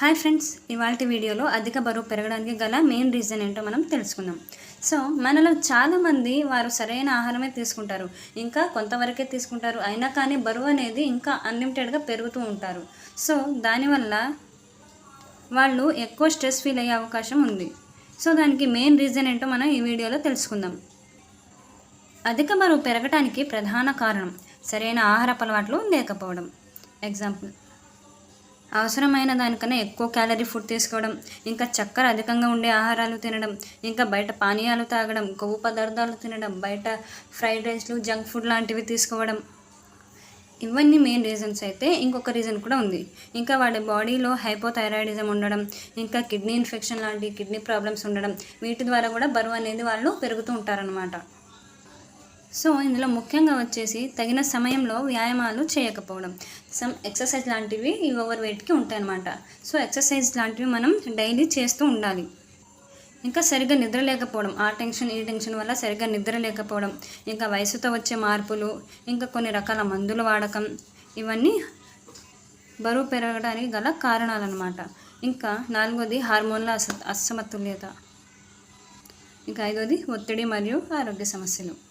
Hi friends ఇవాళ వీడియోలో అధిక బరువు పెరగడానికి గల మెయిన్ రీజన్ ఏంటో మనం తెలుసుకుందాం. సో మనలో చాలామంది వారు సరైన ఆహారమే తీసుకుంటారు. ఇంకా కొంతవరకే తీసుకుంటారు. అయినా కానీ బరువు అనేది ఇంకా అన్లిమిటెడ్గా పెరుగుతూ ఉంటారు. సో దానివల్ల వాళ్ళు ఎక్కువ స్ట్రెస్ ఫీల్ అయ్యే అవకాశం ఉంది. సో దానికి మెయిన్ రీజన్ ఏంటో మనం ఈ వీడియోలో తెలుసుకుందాం. అధిక బరువు పెరగటానికి ప్రధాన కారణం సరైన ఆహారపు అలవాట్లు లేకపోవడం. ఎగ్జాంపుల్ అవసరమైన దానికన్నా ఎక్కువ క్యాలరీ ఫుడ్ తీసుకోవడం ఇంకా చక్కెర అధికంగా ఉండే ఆహారాలు తినడం ఇంకా బయట పానీయాలు తాగడం కొవ్వు పదార్థాలు తినడం బయట ఫ్రైడ్ రైస్లు జంక్ ఫుడ్ లాంటివి తీసుకోవడం. ఇవన్నీ మెయిన్ రీజన్స్ అయితే ఇంకొక రీజన్ కూడా ఉంది. ఇంకా వాడి బాడీలో హైపోథైరాయిడిజం ఉండడం ఇంకా కిడ్నీ ఇన్ఫెక్షన్ లాంటి కిడ్నీ ప్రాబ్లమ్స్ ఉండడం వీటి ద్వారా కూడా బరువు అనేది వాళ్ళు పెరుగుతూ ఉంటారనమాట సో ఇందులో ముఖ్యంగా వచ్చేసి తగిన సమయంలో వ్యాయామాలు చేయకపోవడం. సమ్ ఎక్సర్సైజ్ లాంటివి ఈ ఓవర్ వెయిట్కి ఉంటాయన్నమాట. సో ఎక్సర్సైజ్ లాంటివి మనం డైలీ చేస్తూ ఉండాలి. ఇంకా సరిగ్గా నిద్ర లేకపోవడం ఆ టెన్షన్ ఈ టెన్షన్ వల్ల సరిగ్గా నిద్ర లేకపోవడం ఇంకా వయసుతో వచ్చే మార్పులు ఇంకా కొన్ని రకాల మందుల వాడకం ఇవన్నీ బరువు పెరగడానికి గల కారణాలన్నమాట. ఇంకా నాలుగోది హార్మోన్ల అస అసమతుల్యత. ఇంకా ఐదోది ఒత్తిడి మరియు ఆరోగ్య సమస్యలు.